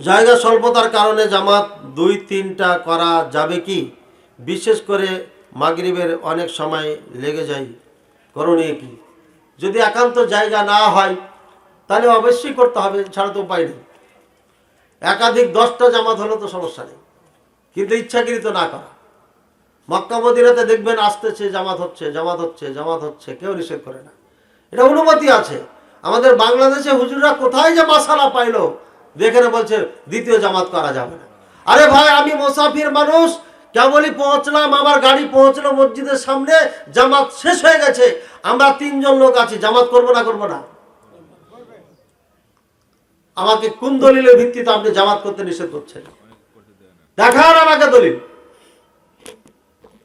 জায়গা স্বল্পতার কারণে জামাত দুই তিনটা করা যাবে কি? বিশেষ করে মাগরিবের অনেক সময় লেগে যায়। করণীয় কি? যদি একান্ত জায়গা না হয়, তাহলে অবশ্যই করতে হবে, ছাড়া তো উপায় নেই। একাধিক দশটা জামাত হলে তো সমস্যা নেই। কিন্তু ইচ্ছাকৃত না করা। মক্কা মদিনাতে দেখবেন আসতেছে, জামাত হচ্ছে জামাত হচ্ছে জামাত হচ্ছে, কেউ নিষেধ করে না। এটা অনুমতি আছে। আমাদের বাংলাদেশে হুজুররা কোথায় যে মাসালা পাইলো? দেখে বলছে, দ্বিতীয় জামাত করা যাবে না। আরে ভাই, আমি মোসাফির মানুষ, কেবলই পৌঁছলাম, আমার গাড়ি পৌঁছলো মসজিদের সামনে, জামাত শেষ হয়ে গেছে। আমরা তিনজন লোক আছি, জামাত করব না করব না? আমাকে কোন দলিলের ভিত্তিতে আপনি জামাত করতে নিষেধ করছেন? দেখান আমাকে দলিল।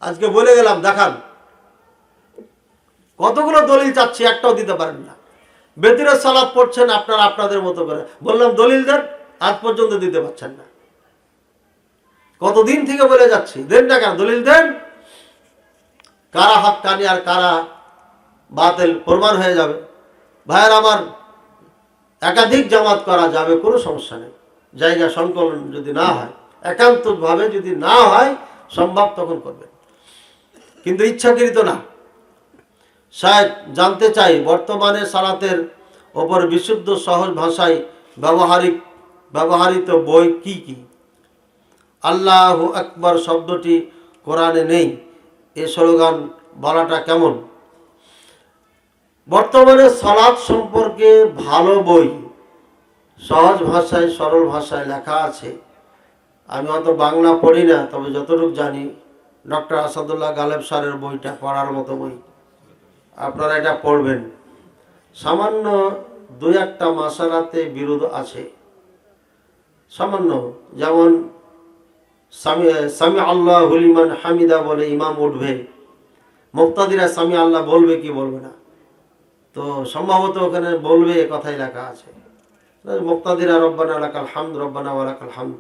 আজকে বলে গেলাম, দেখান। কতগুলো দলিল চাচ্ছি একটাও দিতে পারেন না। বেতিরের সালাদ পড়ছেন আপনারা আপনাদের মতো করে। বললাম, দলিল দেন, আজ পর্যন্ত দিতে পারছেন না। কতদিন থেকে বলে যাচ্ছি, দেন না কেন, দলিল দেন। কারা হাত কানি আর কারা বাতিল, প্রমাণ হয়ে যাবে। ভাইয়ের আমার একাধিক জামাত করা যাবে, কোনো সমস্যা নেই। জায়গা সংকলন যদি না হয়, একান্তভাবে যদি না হয়, সম্ভব তখন করবেন। কিন্তু ইচ্ছাকৃত না। শায়দ জানতে চাই, বর্তমানে সালাতের ওপর বিশুদ্ধ সহজ ভাষায় ব্যবহারিক ব্যবহারিত বই কি কি? আল্লাহ আকবর শব্দটি কোরআনে নেই। এ স্লোগান বলাটা কেমন? বর্তমানে সালাদ সম্পর্কে ভালো বই সহজ ভাষায়, সরল ভাষায় লেখা আছে। আমি অত বাংলা পড়ি না, তবে যতটুকু জানি, ডক্টর আসাদুল্লাহ গালেব স্যারের বইটা পড়ার মতো বই। আপনারা এটা পড়বেন। সামান্য দু একটা মাসালাতে বিরোধ আছে। সামান্য, যেমন সামি আল্লাহ হুলিমান হামিদা বলে ইমাম উঠবে। মুক্তাদিরা সামি আল্লাহ বলবে কি বলবে না। তো সম্ভবত ওখানে বলবে এ কথাই লেখা আছে। মুক্তাদিরা রব্বানা আলাকাল হামদ, রব্বানা ওয়ালাকাল হামদ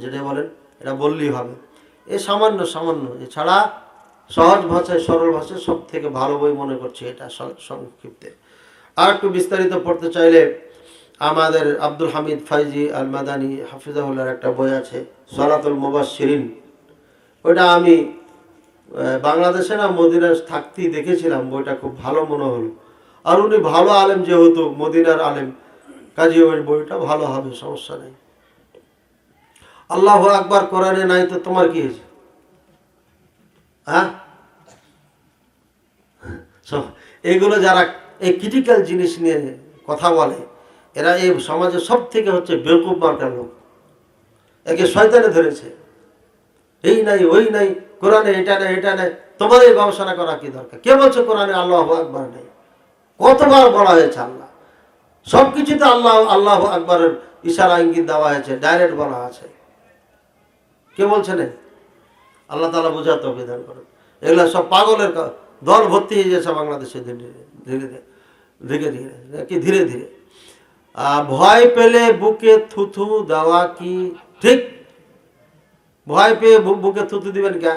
যেটা বলেন, এটা বললেই হবে। এ সামান্য সামান্য, এছাড়া সহজ ভাষায়, সরল ভাষায় সব থেকে ভালো বই মনে করছি এটা সংক্ষিপ্তে। আর একটু বিস্তারিত পড়তে চাইলে আমাদের আব্দুল হামিদ ফাইজি আল মাদানি হাফিজাহুল্লাহর একটা বই আছে, সলাতুল মুবাশশিরিন। ওইটা আমি বাংলাদেশে না মদিনায় থাকতেই দেখেছিলাম, বইটা খুব ভালো মনে হলো। আর উনি ভালো আলেম যেহেতু, মদিনার আলেম, কাজী ওই বইটা ভালো হবে, সমস্যা নেই। আল্লাহ আকবার কোরআনে নাই তো তোমার কি হয়েছে? হ্যাঁ? এগুলো যারা এই ক্রিটিক্যাল জিনিস নিয়ে কথা বলে, এরা এই সমাজে সব থেকে হচ্ছে বেকুব মার্কার লোক। একে শয়তানে ধরেছে। এই নাই, ওই নাই, কোরআনে এটা নেই এটা নেই তোমার এই গবেষণা করা কি দরকার? কে বলছে কোরআনে আল্লাহ আকবার নেই? কতবার বলা হয়েছে আল্লাহ? সব কিছুতে আল্লাহ আল্লাহ আকবরের ইশারা, ইঙ্গিত দেওয়া হয়েছে ডাইরেক্ট বলা আছে। কে বলছে নেই? আল্লাহ তালা বোঝাতে বিধান করেন। এগুলো সব পাগলের দল ভর্তি হয়ে যাচ্ছে বাংলাদেশে ধীরে ধীরে ধীরে ধীরে কি ধীরে ধীরে। ভয় পেলে বুকে থুথু দেওয়া কি ঠিক? ভয় পেয়ে বুকে থুথু দিবেন কে?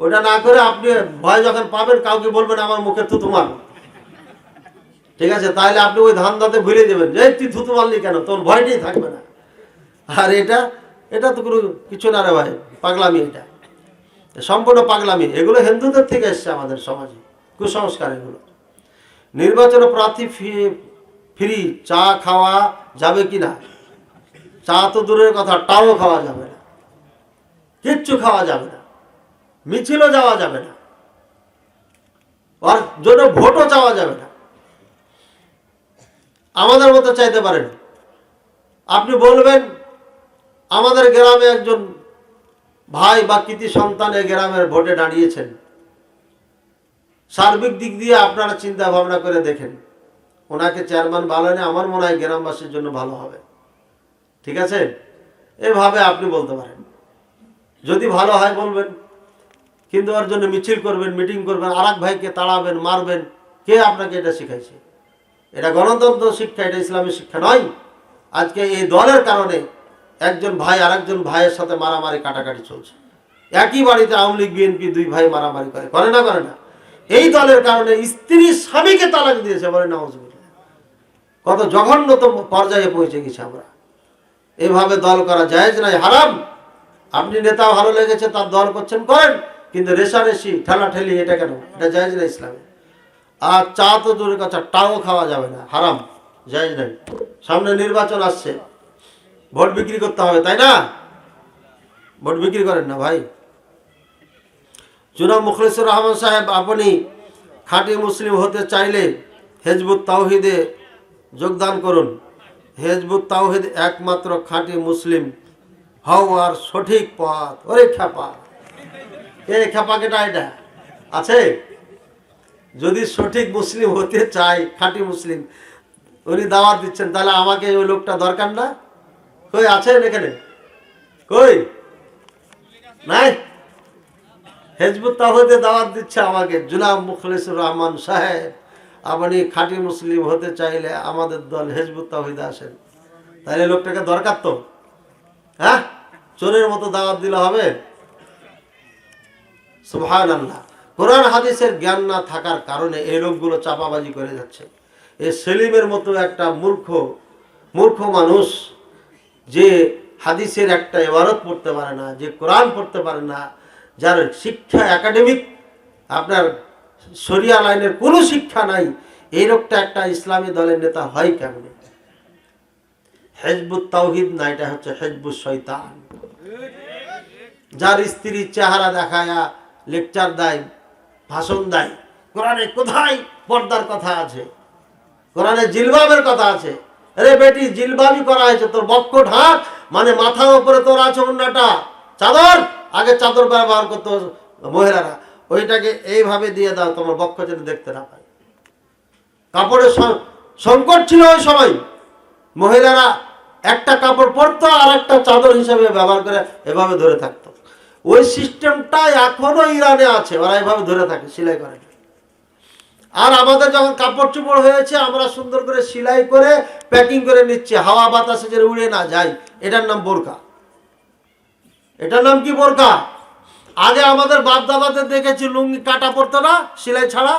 ওটা না করে আপনি ভয় যখন পাবেন, কাউকে বলবেন আমার মুখে থুতু মার। ঠিক আছে তাহলে আপনি ওই ধান দাতে ভুলে দেবেন যে তুই থুতু মারলি কেন? তোর ভয়টাই থাকবে না। আর এটা এটা তো কোনো কিছু না রে ভাই, পাগলামি এটা। সম্পূর্ণ পাগলামি। এগুলো হিন্দুদের থেকে এসছে আমাদের সমাজে, কুসংস্কার এগুলো। নির্বাচনে প্রার্থী ফ্রি, চা খাওয়া যাবে কি না? চা তো দূরের কথা, টাও খাওয়া যাবে না। কিচ্ছু খাওয়া যাবে না। মিছিলও যাওয়া যাবে না। আর জন্য ভোটও চাওয়া যাবে না। আমাদের মতো চাইতে পারেন। আপনি বলবেন আমাদের গ্রামে একজন ভাই বা কৃতি সন্তান এই গ্রামের ভোটে দাঁড়িয়েছেন। সার্বিক দিক দিয়ে আপনারা চিন্তা ভাবনা করে দেখেন। ওনাকে চেয়ারম্যান ভালো নেই আমার মনে হয় গ্রামবাসীর জন্য ভালো হবে। ঠিক আছে? এভাবে আপনি বলতে পারেন। যদি ভালো হয় বলবেন, কিন্তু ওর জন্য মিছিল করবেন, মিটিং করবেন আর ভাইকে তাড়াবেন, মারবেন, কে আপনাকে এটা শিখাইছে? এটা গণতন্ত্র শিক্ষা, এটা ইসলামী শিক্ষা নয়। আজকে এই দলের কারণে একজন ভাই আরেকজন ভাইয়ের সাথে মারামারি কাটাকাটি চলছে। একই বাড়িতে আওয়ামী লীগ, বিএনপি দুই ভাই মারামারি করে। করে না করে না। এই দলের কারণে স্ত্রী স্বামীকে তালাক দিয়েছে বলে না কত জঘন্যতম পর্যায়ে পৌঁছে গেছি আমরা। এভাবে দল করা যায় নাই হারাম। আপনি নেতা ভালো লেগেছে, তার দল করছেন, করেন। কিন্তু রেশারেশি ঠেলা ঠেলি এটা কেন? এটা জায়েজ না ইসলামে। আর চা তো দূরের কথা, টাও খাওয়া যাবে না, হারাম। জায়েজ নাই সামনে নির্বাচন আসছে। ভোট বিক্রি করতে হবে, তাই না? ভোট বিক্রি করেন না ভাই। জুনা মুখলিসুর রহমান সাহেব, আপনি খাঁটি মুসলিম হতে চাইলে হেজবুত তাওহিদে যোগদান করুন। হেজবুত তাওহিদ একমাত্র খাঁটি মুসলিম হওয়ার সঠিক পথ। ওরে খেপা এ খেপা কেটা এটা? আছে? যদি সঠিক মুসলিম হতে চাই খাঁটি মুসলিম, উনি দাওয়াত দিচ্ছেন, তাহলে আমাকে ওই লোকটা দরকার না? কই আছেন এখানে? কই? নাই? হেজবুত তাহিদে দাওয়াত দিচ্ছে আমাকে। জুনাব মুখলিসুর রহমান সাহেব, আপনি খাঁটি মুসলিম হতে চাইলে আমাদের দল হেজবুত তাহিদে আসেন। তাহলে লোকটাকে দরকার তো। হ্যাঁ? চোরের মতো দাওয়াত দিলে হবে? সুবহান আল্লাহ কোরআন হাদিসের জ্ঞান না থাকার কারণে এই লোকগুলো চাপাবাজি করে যাচ্ছে। এ সেলিমের মতো একটা মূর্খ মূর্খ মানুষ যে হাদিসের একটা এবারত পড়তে পারে না, যে কোরআন পড়তে পারে না, যার শিক্ষা একাডেমিক আপনার শরিয়া লাইনের কোনো শিক্ষা নাই, এই একটা ইসলামী দলের নেতা হয় কেমনে? হেজবুত তাওহিদ না, এটা হচ্ছে হেজবুত শৈতান যার স্ত্রীর চেহারা দেখায়া লেকচার দেয়, ভাষণ দেয়, কোরআনে কোথায় পর্দার কথা আছে? কোরআনে জিলবাবের কথা আছে? আরে বেটি জিলবাবই করা হয়েছে, তোর বক্ষ ঢাক মানে মাথার উপরে তোর আছে অন্যটা। চাদর? আগে চাদর ব্যবহার করতো মহিলারা। ওইটাকে এইভাবে দিয়ে দাও, তোমার বক্ষ যেন দেখতে না পায়। কাপড়ের সংকট ছিল ওই সময়। মহিলারা একটা কাপড় পরতো আর একটা চাদর হিসেবে ব্যবহার করে এভাবে ধরে থাকতো। ওই সিস্টেমটা এখনও ইরানে আছে, ওরা এভাবে ধরে থাকে, সেলাই করে আর আমাদের যখন কাপড় চোপড় হয়েছে, আমরা সুন্দর করে সেলাই করে প্যাকিং করে নিচ্ছি। হাওয়া বাতাসে যে উড়ে না যায়। এটার নাম বোরকা এটার নাম কি বোরকা আগে আমাদের বাপ দাদাদের দেখেছি, লুঙ্গি কাটা পড়তো না, সেলাই ছাড়া।